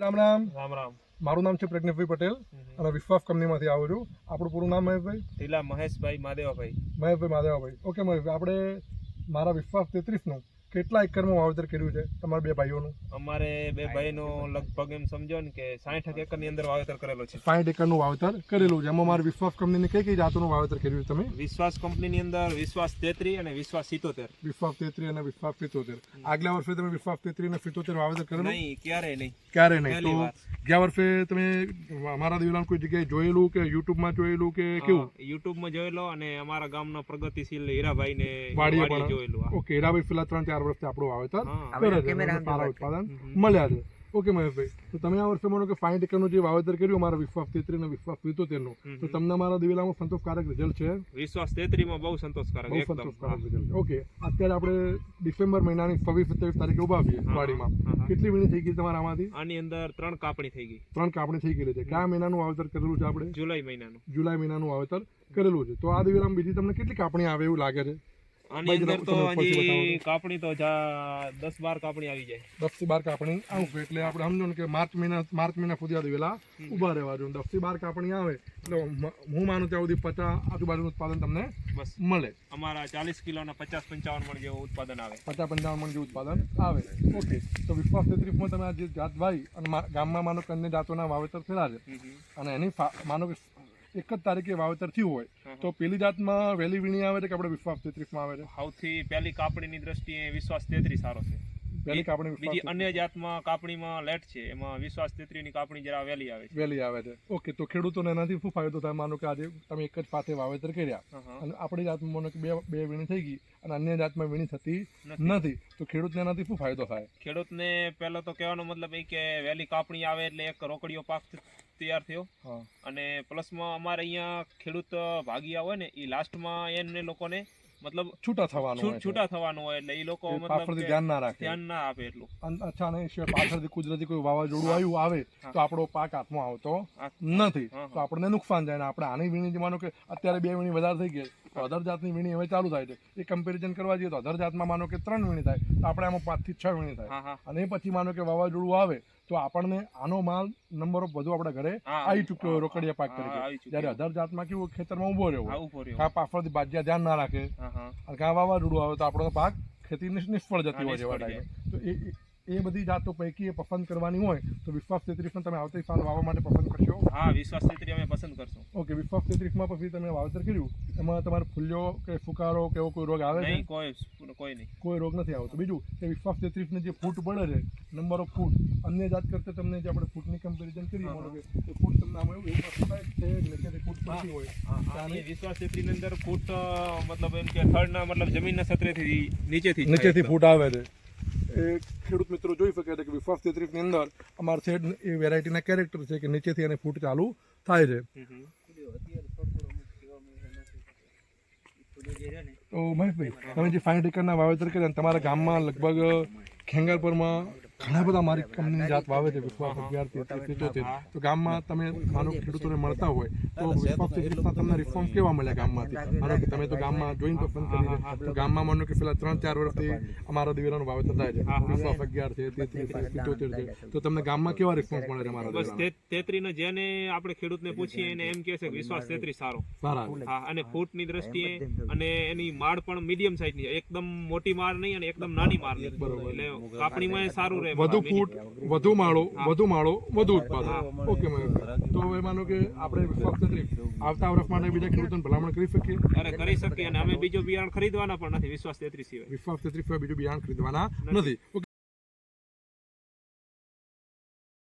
રામ રામ. રામ રામ. મારું નામ છે પ્રજ્ઞભાઈ પટેલ અને વિશ્વાસ કંપનીમાંથી આવું છું. આપણું પૂરું નામ મહેશભાઈ? ઢીલા મહેશભાઈ માદેવાભાઈ. મહેશભાઈ માધવાભાઈ ઓકે મહેશભાઈ આપણે મારા વિશ્વાસ તેત્રીસનું કેટલા એકરમાં વાવેતર કર્યું છે તમારા બે ભાઈઓનું? અમારે બે ભાઈનો લગભગ એમ સમજો ને કે સાઠ એકરની અંદર વાવેતર કરેલો છે. સાઠ એકરનું વાવેતર કરેલું છે. એમાં મારા વિશ્વાસ કંપનીની કઈ કઈ જાતોનું વાવેતર કર્યું છે તમે? વિશ્વાસ કંપનીની અંદર વિશ્વાસ તેત્રી અને વિશ્વાસ સિત્તોતેર. વિશ્વાસ તેત્રી અને વિશ્વાસ સિત્તોતેર. આગલા વર્ષે તમે વિશ્વાસ તેત્રી અને સિત્તોતેર વાવેતર કરેલું? નહીં ક્યારેય નહીં. ક્યારે નહીં? તો ગયા વર્ષે તમે અમારા દિવાલામાં કોઈ જગ્યાએ જોયેલું કે યુટ્યુબમાં જોયેલું કે કેવું? યુટ્યુબમાં જોયેલો અને અમારા ગામના પ્રગતિશીલ હીરાભાઈ ને વાડીએ વાડીએ જોયેલું ઓકે હીરાભાઈ પેલા ત્રણ ચાર વર્ષથી આપણું વાવેતર કરે છે સારા ઉત્પાદન મળ્યા છે. ઓકે મહેશભાઈ તો તમે આ વર્ષે માનો કે સાઠ એકરનું જે વાવેતર કર્યું અમારા વિશ્વાસ તેત્રી અને વિશ્વાસ પિત્તોતેરનું. તો તમને મારા દિવેલામાં સંતોષકારક રિઝલ્ટ છે? વિશ્વાસ તેત્રી માં બહુ સંતોષકારક બહુ સંતોષકારક રિઝલ્ટ ઓકે અત્યારે આપણે ડિસેમ્બર મહિનાની છવ્વીસ સત્યાવીસ તારીખે ઊભા છીએ વાડીમાં. કેટલી વીણી થઈ ગઈ તમારા આમાંથી? આની અંદર ત્રણ કાપણી થઈ ગઈ. ત્રણ કાપણી થઈ ગયેલી છે. કયા મહિનાનું વાવેતર કરેલું છે આપણે? જુલાઈ મહિનાનું. જુલાઈ મહિનાનું વાવેતર કરેલું છે. તો આ દિવેલામાં બીજી તમને કેટલી કાપણી આવે એવું લાગે છે? આની અંદર તો હજી કાપણી તો જા દસ બાર કાપણી આવી જાય. દસથી બાર કાપણી આવશે એટલે આપણે સમજો કે માર્ચ મહિના માર્ચ મહિના સુધી આ દિવેલા ઊભા રહેવા જોઈએ. દસથી બાર કાપણી આવે એટલે હું માનું ત્યાં સુધી પચાસ આજુબાજુનું ઉત્પાદન તમને બસ. મળે. અમારા ચાલીસ કિલોના પચાસ પંચાવન મણ જેવું ઉત્પાદન આવે. પચાસ પંચાવન મણ જેવું ઉત્પાદન આવે. ઓકે. તો વિશ્વાસ તેત્રીસમાં તમે આ જે જાત ભાઈ અને ગામમાં માનો કે અન્ય જાતોના વાવેતર થયેલા છે. અને એની માનો કે એક જ તારીખે વાવેતર થયું હોય તો પેલી જાતમાં વહેલી વીણી આવે છે કે આપણે વિશ્વાસ તેત્રીસમાં આવે છે? સૌથી પહેલી કાપણીની દ્રષ્ટિએ વિશ્વાસ તેત્રીસ સારો છે. પહેલી કાપણી બીજી અન્ય જાતમાં કાપણીમાં લેટ છે એમાં વિશ્વાસ તેત્રીની કાપણી જરા વહેલી આવે છે. વહેલી આવે છે. ઓકે તો ખેડૂતોને એનાથી શું ફાયદો થાય? માનો કે આજે તમે એક જ પાથે વાવેતર કર્યા. અને આપણી જાતમાં માનો કે બે બે વીણી થઈ ગઈ અને અન્ય જાતમાં વીણી થતી નથી. નથી તો ખેડૂતને એનાથી શું ફાયદો થાય? ખેડૂતને પહેલો તો કહેવાનો મતલબ એ કે વહેલી કાપણી આવે એટલે એક રોકડીયો પાક તૈયાર થયો. અને પ્લસમાં અમારે અહીંયા ખેડૂત ભાગીયા હોય ને એ લાસ્ટમાં એમને લોકોને મતલબ છૂટા થવાનું છૂટા થવાનું હોય એટલે એ લોકો મતલબ ધ્યાન ના રાખે. ધ્યાન ના આપે એટલું. અચ્છા ને સિવાય પાછળથી કુદરતી કોઈ વાવાઝોડું આવ્યું આવે તો આપણો પાક હાથમાં આવતો નથી. તો આપણને નુકસાન જાય ને આપણે આની વીણી જે કે અત્યારે બે વીણી વધારે થઈ ગઈ. તો અધર જાતની વીણી હવે ચાલુ થાય છે. એ કમ્પેરિઝન કરવા જઈએ તો અધર જાતમાં માનો કે ત્રણ વીણી થાય તો આપણે આમાં પાંચથી છ વીણી થાય. અને એ પછી માનો કે વાવાઝોડું આવે તો આપણને આનો માલ નંબર ઓફ બધું આપણા ઘરે આવી ચૂક્યો હોય રોકડિયા પાક તરીકે. જ્યારે અધર જાતમાં કેવું ખેતરમાં ઊભો રહ્યો આ પાછળથી બાજ્યા ધ્યાન ના રાખે. અને કાં વાવાઝોડું આવે તો આપણો પાક ખેતી નિષ્ફળ જતી હોય છે એવા ટાઈમે. તો એ એ- બધી જાતો પૈકી પસંદ કરવાની હોય તો વિશ્વાસ તેત્રીસને તમે આવતી સાલ વાવવા માટે પસંદ કરશો. હા વિશ્વાસ તેત્રી અમે પસંદ કરશું. ઓકે વિશ્વાસ તેત્રીસમાં પછી તમે વાવેતર કર્યું એમાં તમારે ફૂલ્યો કે ફુકારો કે એવો કોઈ રોગ આવે નહીં કોઈ કોઈ નહીં. કોઈ રોગ નથી આવતો. બીજું કે વિશ્વાસ તેત્રીસને જે ફૂટ પડે છે નંબર ઓફ ફૂટ અન્ય જાત કરતાં તમને જે આપણે ફૂટની કમ્પેરિઝન કરી માનો કે એ ફૂટ તમને આમાં એવું એવું છે નીચેથી ફૂટ નથી હોય. વિશ્વાસ તેત્રીની અંદર ફૂટ મતલબ એમ કે થર્ડના મતલબ જમીનના સત્રેથી નીચેથી નીચેથી ફૂટ આવે છે. એ ખેડૂત મિત્રો જોઈ શકે છે કે વિશ્વાસ તેત્રીસની અંદર અમારા શેડ એ વેરાયટીના કેરેક્ટર છે કે નીચેથી એને ફૂટ ચાલુ થાય છે. તો મહેશભાઈ, તમે જે ફાઇન એકરના વાવેતર કર્યા તમારા ગામમાં લગભગ ખેંગારપરમાં ઘણા બધા મારી કંપની જાત વાવે છે વિશ્વાસ અગિયાર તેત્રીસ સિત્તોતેર તો ગામમાં તમે માનો ખેડૂતોને મળતા હોય તો વિશ્વાસ તેત્રીસમાં તમને રિફોર્મ કેવા મળ્યા ગામમાંથી? માનો કે તમે તો ગામમાં જોઈને પસંદ કરી છે તો ગામમાં માનો કે પેલા ત્રણ ચાર વર્ષથી અમારા દિવેલાનું વાવેતર થાય છે. વિશ્વાસ અગિયાર છે તેત્રીસ છે સિત્તોતેર છે. તો તમને ગામમાં કેવા રિસ્પોન્સ મળે છે અમારા બસ તેત્રીને જેને આપણે ખેડૂતને પૂછીએ એને એમ કહે છે કે વિશ્વાસ તેત્રી સારો. હા અને ફૂટની દ્રષ્ટિએ અને એની માળ પણ મીડિયમ સાઈઝની એકદમ મોટી માળ નહીં અને એકદમ નાની માળ નહીં. એટલે કાપણીમાં સારું વધુ ફૂટ વધુ માળો વધુ માળો વધુ ઉત્પાદન. ઓકે તો હવે માનો કે આપણે વિશ્વાસ તેત્રીસ આવતા વર્ષ માટે બીજા ખેડૂતોને ભલામણ કરી શકીએ? અરે કરી શકીએ અને અમે બીજો બિયારણ ખરીદવાના પણ નથી વિશ્વાસ તેત્રીસ સિવાય. વિશ્વાસ તેત્રીસ સિવાય બીજું બિયારણ ખરીદવાના નથી.